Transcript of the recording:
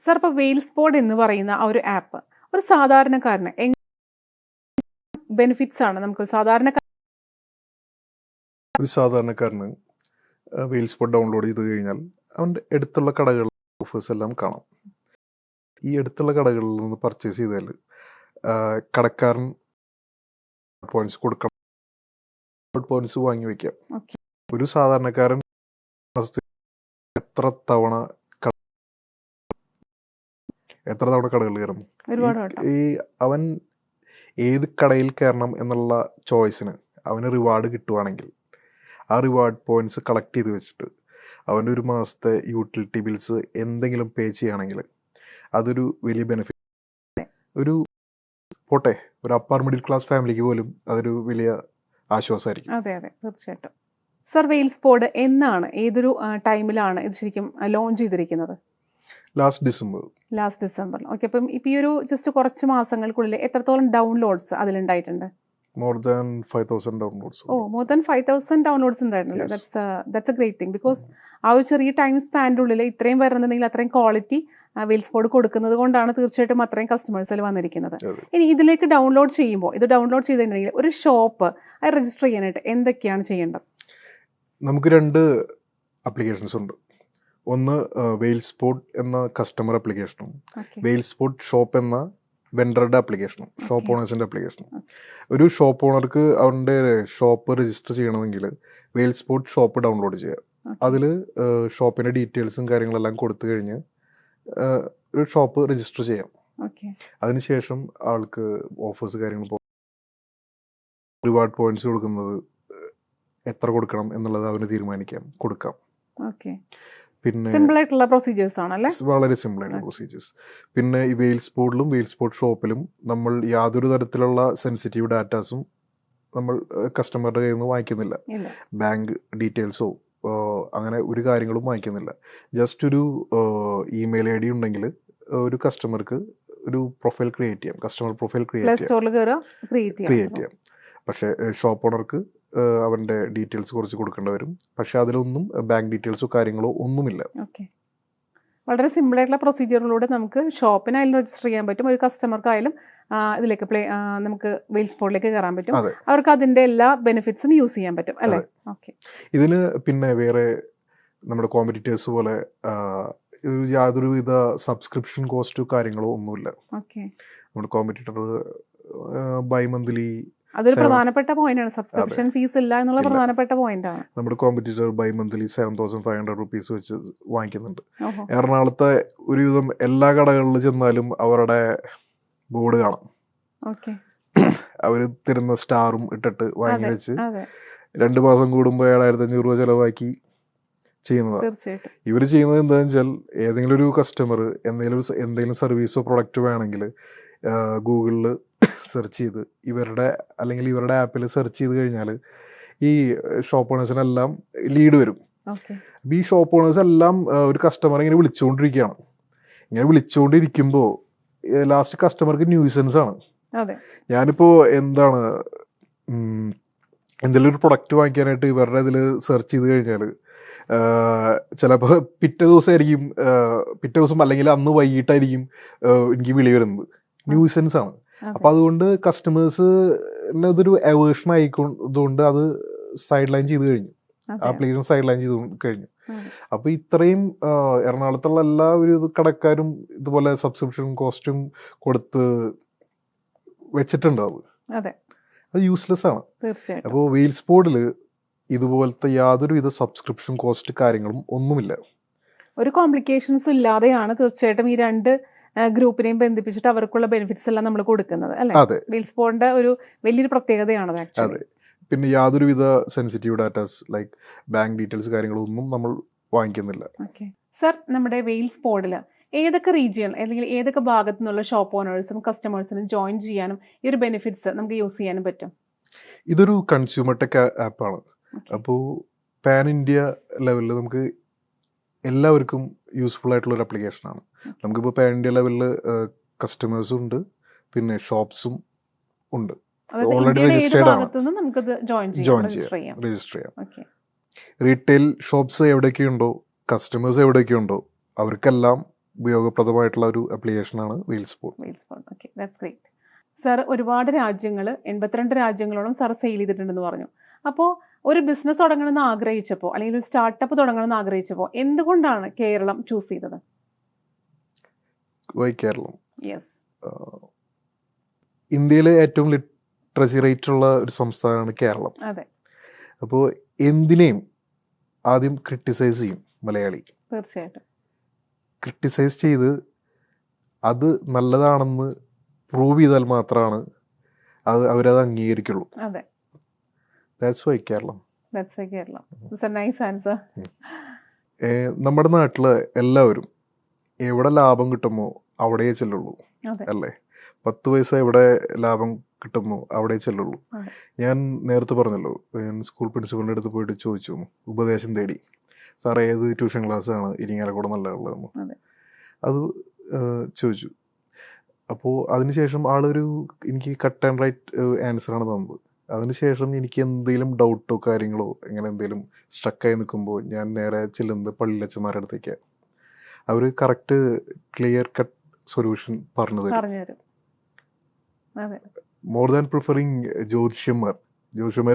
Sir ഇപ്പോൾ വെയിൽ spot എന്ന് പറയുന്ന ആ ഒരു ആപ്പ് ഒരു സാധാരണക്കാരന് ബെനിഫിറ്റ്സ് ആണ്. നമുക്ക് സാധാരണ ഒരു സാധാരണക്കാരന് വെയിൽ സ്പോട്ട് ഡൗൺലോഡ് ചെയ്ത് കഴിഞ്ഞാൽ അവന്റെ അടുത്തുള്ള കടകളിൽ ഓഫേഴ്സ് എല്ലാം കാണാം. ഈ അടുത്തുള്ള കടകളിൽ നിന്ന് പർച്ചേസ് ചെയ്താൽ കടക്കാരൻ പോയിന്റ്സ് കൊടുക്കണം. പോയിന്റ്സ് വാങ്ങി വെക്കാം. ഒരു സാധാരണക്കാരൻ എത്ര തവണ എത്ര തവണ കടകളിൽ കയറുന്നു? ഈ- അവൻ ഏത് കടയിൽ കയറണം എന്നുള്ള ചോയ്സിന് അവന് റിവാർഡ് കിട്ടുവാണെങ്കിൽ ആ റിവാർഡ് പോയിന്റ്സ് കളക്ട് ചെയ്ത് വെച്ചിട്ട് അവന്റെ ഒരു മാസത്തെ യൂട്ടിലിറ്റി ബിൽസ് എന്തെങ്കിലും പേ ചെയ്യുകയാണെങ്കിൽ അതൊരു വലിയ ബെനിഫിറ്റ് ഒരു പോട്ടെ ഒരു അപ്പർ മിഡിൽ ക്ലാസ് ഫാമിലിക്ക് പോലും അതൊരു വലിയ ആശ്വാസമായിരിക്കും. അതെ അതെ തീർച്ചയായിട്ടും. സർ വെയിൽസ് ബോർഡ് എന്നാണ് ഏതൊരു ടൈമിലാണ് ഇത് ശരിക്കും ലോഞ്ച് ചെയ്തിരിക്കുന്നത്? Last December last December okay അപ്പം ഇപ്പം ഈ ഒരു ജസ്റ്റ് കുറച്ച് മാസങ്ങൾക്കുള്ളിൽ എത്രത്തോളം downloads അതിലുണ്ടായിട്ടുണ്ട്? More than five thousand downloads oh more than five thousand downloads ഉണ്ടായിരുന്നല്ലോ. That's that's a great thing because ആ ഒരു ചെറിയ ടൈം സ്പാന്റെ ഉള്ളിൽ ഇത്രയും വരുന്നുണ്ടെങ്കിൽ അത്രയും ക്വാളിറ്റി വെയിൽ സ്പോട്ട് കൊടുക്കുന്നത് കൊണ്ടാണ് തീർച്ചയായിട്ടും അത്രയും കസ്റ്റമേഴ്സിൽ വന്നിരിക്കുന്നത്. ഇനി ഇതിലേക്ക് ഡൗൺലോഡ് ചെയ്യുമ്പോൾ ഇത് ഡൗൺലോഡ് ചെയ്തിട്ടുണ്ടെങ്കിൽ ഒരു ഷോപ്പ് അത് രജിസ്റ്റർ ചെയ്യാനായിട്ട് എന്തൊക്കെയാണ് ചെയ്യേണ്ടത്? നമുക്ക് രണ്ട് അപ്ലിക്കേഷൻസ് ഉണ്ട്. ഒന്ന് വെയിൽ സ്പോട്ട് എന്ന കസ്റ്റമർ അപ്ലിക്കേഷനും ഓക്കെ വെയിൽ സ്പോട്ട് ഷോപ്പ് എന്ന വെണ്ടറുടെ ആപ്ലിക്കേഷനും ഷോപ്പ്. ഓണേഴ്സിന്റെ ആപ്ലിക്കേഷനും ഒരു ഷോപ്പ് ഓണർക്ക് അവരുടെ ഷോപ്പ് രജിസ്റ്റർ ചെയ്യണമെങ്കിൽ വെയിൽ സ്പോട്ട് ഷോപ്പ് ഡൗൺലോഡ് ചെയ്യുക അതിൽ ഷോപ്പിന്റെ ഡീറ്റെയിൽസും കാര്യങ്ങളെല്ലാം കൊടുത്തു കഴിഞ്ഞ് ഒരു ഷോപ്പ് രജിസ്റ്റർ ചെയ്യാം. അതിനുശേഷം ആൾക്ക് ഓഫേഴ്സ് കാര്യങ്ങൾ റിവാർഡ് പോയിന്റ്സ് കൊടുക്കുന്നത് എത്ര കൊടുക്കണം എന്നുള്ളത് അവന് തീരുമാനിക്കാം കൊടുക്കാം. പിന്നെ സിമ്പിൾ ആയിട്ടുള്ള പ്രൊസീജിയേഴ്സ് ആണല്ലേ വളരെ സിമ്പിൾ ആയിട്ടുള്ള. പ്രൊസീജിയേഴ്സ് പിന്നെ ഈ വെയിൽ സ്പോട്ടിലും വെയിൽ സ്പോട്ട് ഷോപ്പിലും നമ്മൾ യാതൊരു തരത്തിലുള്ള സെൻസിറ്റീവ് ഡാറ്റാസും നമ്മൾ കസ്റ്റമറുടെ കയ്യിൽ നിന്ന് വാങ്ങിക്കുന്നില്ല. ബാങ്ക് ഡീറ്റെയിൽസോ അങ്ങനെ ഒരു കാര്യങ്ങളും വാങ്ങിക്കുന്നില്ല. ജസ്റ്റ് ഒരു ഇമെയിൽ ഐ ഡി ഉണ്ടെങ്കിൽ ഒരു കസ്റ്റമർക്ക് ഒരു പ്രൊഫൈൽ ക്രിയേറ്റ് ചെയ്യാം. കസ്റ്റമർ പ്രൊഫൈൽ ക്രിയേറ്റ് ചെയ്യാം. ക്രിയേറ്റ് ചെയ്യാം. പക്ഷേ ഷോപ്പ് ഓണർക്ക് അവന്റെ ഡീറ്റെയിൽസ് കുറച്ച് കൊടുക്കേണ്ടി വരും. പക്ഷേ അതിലൊന്നും ബാങ്ക് ഡീറ്റെയിൽസോ കാര്യങ്ങളോ ഒന്നുമില്ല. ഓക്കെ. വളരെ സിമ്പിൾ ആയിട്ടുള്ള പ്രൊസീജിയറിലൂടെ നമുക്ക് ഷോപ്പിനായാലും രജിസ്റ്റർ ചെയ്യാൻ പറ്റും. ഒരു കസ്റ്റമർക്കായാലും ഇതിലേക്ക് പ്ലേ നമുക്ക് വെയിൽ സ്പോട്ടിലേക്ക് കയറാൻ പറ്റും. അവർക്ക് അതിന്റെ എല്ലാ ബെനിഫിറ്റ്സും യൂസ് ചെയ്യാൻ പറ്റും അല്ലേ? ഓക്കെ. ഇതിന് പിന്നെ വേറെ നമ്മുടെ കോമ്പറ്റീറ്റേഴ്സ് പോലെ യാതൊരുവിധ സബ്സ്ക്രിപ്ഷൻ കോസ്റ്റോ കാര്യങ്ങളോ ഒന്നുമില്ല. ഓക്കെ. നമ്മുടെ കോമ്പറ്റീറ്റർ ബൈ മന്ത്ലി അതൊരു പ്രധാനപ്പെട്ട പോയിന്റ് ആണ്. സബ്സ്ക്രിപ്ഷൻ ഫീസ് ഇല്ല എന്നുള്ള പ്രധാനപ്പെട്ട പോയിന്റ് ആണ്. നമ്മുടെ competitor by monthly seven thousand five hundred rupees വെച്ച് വാങ്ങിക്കുന്നുണ്ട്. എറണാകുളത്തെ ഒരുവിധം എല്ലാ കടകളിലും ചെന്നാലും അവരുടെ ബോർഡ് കാണാം. ഓക്കെ അവർ തരുന്ന സ്റ്റാറും ഇട്ടിട്ട് വാങ്ങി വെച്ച് രണ്ടു മാസം കൂടുമ്പോൾ ഏഴായിരത്തി അഞ്ഞൂറ് രൂപ ചെലവാക്കി ചെയ്യുന്നതാണ് ഇവർ ഇവർ ചെയ്യുന്നത് എന്താണെന്ന് വെച്ചാൽ ഏതെങ്കിലും ഒരു കസ്റ്റമർ എന്തെങ്കിലും എന്തെങ്കിലും സർവീസോ പ്രൊഡക്റ്റ് വേണമെങ്കിൽ ഗൂഗിളിൽ സെർച്ച് ചെയ്ത്. ഇവരുടെ അല്ലെങ്കിൽ ഇവരുടെ ആപ്പിൽ സെർച്ച് ചെയ്ത് കഴിഞ്ഞാൽ ഈ ഷോപ്പ് ഓണേഴ്സിനെല്ലാം ലീഡ് വരും. അപ്പം ഈ ഷോപ്പ് ഓണേഴ്സ് എല്ലാം ഒരു കസ്റ്റമർ ഇങ്ങനെ വിളിച്ചുകൊണ്ടിരിക്കുകയാണ് ഇങ്ങനെ വിളിച്ചുകൊണ്ടിരിക്കുമ്പോൾ ലാസ്റ്റ് കസ്റ്റമർക്ക് ന്യൂസൻസ് ആണ്. ഞാനിപ്പോൾ എന്താണ് എന്തെങ്കിലും ഒരു പ്രൊഡക്റ്റ് വാങ്ങിക്കാനായിട്ട് ഇവരുടെ ഇതിൽ സെർച്ച് ചെയ്ത് കഴിഞ്ഞാൽ ചിലപ്പോൾ പിറ്റേ ദിവസമായിരിക്കും പിറ്റേ ദിവസം അല്ലെങ്കിൽ അന്ന് വൈകിട്ടായിരിക്കും എനിക്ക് വിളി വരുന്നത്. ന്യൂസൻസ് ആണ്. അപ്പം അതുകൊണ്ട് കസ്റ്റമേഴ്സ് ഇതൊരു അവേഷൻ ആയിക്കൊണ്ട് അത് സൈഡ് ലൈൻ ചെയ്ത് കഴിഞ്ഞു. ആപ്ലിക്കേഷൻ സൈഡ് ലൈൻ ചെയ്ത് കഴിഞ്ഞു. അപ്പൊ ഇത്രയും എറണാകുളത്തുള്ള എല്ലാ ഒരു കടക്കാരും ഇതുപോലെ സബ്സ്ക്രിപ്ഷൻ കോസ്റ്റും കൊടുത്ത് വെച്ചിട്ടുണ്ടാവും. അത്. യൂസ്ലെസ് ആണ്. അപ്പോൾ വെയിൽ ബോർഡിൽ ഇതുപോലത്തെ യാതൊരുവിധ സബ്സ്ക്രിപ്ഷൻ കോസ്റ്റ് കാര്യങ്ങളും ഒന്നുമില്ല. ഒരു കോംപ്ലിക്കേഷൻസ് ഇല്ലാതെയാണ് തീർച്ചയായിട്ടും ഈ രണ്ട് ഗ്രൂപ്പിനെയും ബന്ധിപ്പിച്ചിട്ട് അവർക്കുള്ള ബെനിഫിറ്റ്സ് എല്ലാം നമ്മൾ കൊടുക്കുന്നത് അല്ലെ? വീൽസ് പോണിന്റെ ഒരു വലിയൊരു പ്രത്യേകതയാണത് ആക്ച്വലി പിന്നെ യാതൊരുവിധ sensitive datas like bank details കാര്യങ്ങളൊന്നും നമ്മൾ വാങ്ങിക്കുന്നില്ല. ഓക്കെ സർ നമ്മുടെ വെയിൽസ് പോഡിൽ ഏതൊക്കെ റീജിയൻ അല്ലെങ്കിൽ ഏതൊക്കെ ഭാഗത്തു നിന്നുള്ള ഷോപ്പ് ഓണേഴ്സും കസ്റ്റമേഴ്സിനും ജോയിൻ ചെയ്യാനും ഈ ഒരു ബെനിഫിറ്റ്സ് നമുക്ക് യൂസ് ചെയ്യാനും പറ്റും? ഇതൊരു കൺസ്യൂമർ ടെക് ആപ്പാണ്. അപ്പോൾ പാൻ ഇന്ത്യ ലെവലിൽ നമുക്ക് എല്ലാവർക്കും യൂസ്ഫുൾ ആയിട്ടുള്ള ഒരു ആപ്ലിക്കേഷനാണ് നമുക്കിപ്പോൾ പാൻ ഇന്ത്യ ലെവലിൽ കസ്റ്റമേഴ്സും ഉണ്ട്. പിന്നെ ഷോപ്സും ഉണ്ട്. ഓൾറെഡി രജിസ്റ്റേർഡ് ആണ്. ജോയിൻ ചെയ്യാം രജിസ്റ്റർ ചെയ്യാം. റീറ്റെയിൽ ഷോപ്സ് എവിടെയൊക്കെയുണ്ടോ കസ്റ്റമേഴ്സ് എവിടെയൊക്കെയുണ്ടോ അവർക്കെല്ലാം ഉപയോഗപ്രദമായിട്ടുള്ള ഒരു ആപ്ലിക്കേഷനാണ് wheels okay that's great sir ഒരുപാട് രാജ്യങ്ങൾ എൺപത്തിരണ്ട് രാജ്യങ്ങളോളം സർ സെയിൽ ചെയ്തിട്ടുണ്ടെന്ന് പറഞ്ഞു. അപ്പോൾ ഒരു ബിസിനസ് തുടങ്ങണമെന്ന് ആഗ്രഹിച്ചപ്പോൾ അല്ലെങ്കിൽ ഒരു സ്റ്റാർട്ടപ്പ് തുടങ്ങണമെന്ന് ആഗ്രഹിച്ചപ്പോൾ എന്തുകൊണ്ടാണ് കേരളം ചൂസ് ചെയ്തത്? വൈ കേരളം. യെസ് ഇന്ത്യയിലെ ഏറ്റവും ലിറ്ററസി റേറ്റ് ഉള്ള ഒരു സംസ്ഥാനമാണ് കേരളം. അതെ. അപ്പോൾ എന്തിനേയും ആദ്യം ക്രിട്ടിസൈസ് ചെയ്യും മലയാളി. തീർച്ചയായിട്ടും. ക്രിട്ടിസൈസ് ചെയ്ത് അത് നല്ലതാണെന്ന് പ്രൂവ് ചെയ്താൽ മാത്രമാണ് അത് അവരത് അംഗീകരിക്കുള്ളൂ. അതെ. That's why Kerala that's why Kerala it's a nice answer നമ്മുടെ നാട്ടിൽ എല്ലാവരും എവിടെ ലാഭം കിട്ടുമോ അവിടെയേ ചെല്ലുള്ളൂ അല്ലേ? പത്ത് പൈസ എവിടെ ലാഭം കിട്ടുമോ അവിടെ ചെല്ലുള്ളൂ. ഞാൻ നേരത്തെ പറഞ്ഞല്ലോ ഞാൻ സ്കൂൾ പ്രിൻസിപ്പളിന്റെ അടുത്ത് പോയിട്ട് ചോദിച്ചു ഉപദേശം തേടി. സാർ ഏത് ട്യൂഷൻ ക്ലാസ്സാണ് ഇരിങ്ങാലക്കൂടെ നല്ലതുള്ളതെന്ന്? അതെ. അത് ചോദിച്ചു. അപ്പോൾ അതിനുശേഷം ആളൊരു എനിക്ക് കട്ട് ആൻഡ് റൈറ്റ് ആൻസറാണ് തന്നത്. അതിനുശേഷം എനിക്ക് എന്തെങ്കിലും ഡൗട്ടോ കാര്യങ്ങളോ ഇങ്ങനെ എന്തെങ്കിലും സ്ട്രക്കായി നിൽക്കുമ്പോൾ ഞാൻ നേരെ ചെല്ലുന്നത് പള്ളിയിലച്ചന്മാരുടെ അടുത്തേക്കാണ് അവർ കറക്റ്റ് ക്ലിയർ കട്ട് സൊല്യൂഷൻ പറഞ്ഞു തരും. മോർ ദാൻ പ്രിഫറിങ് ജ്യോതിഷ്യന്മാർ ജ്യോതിഷന്മാരെ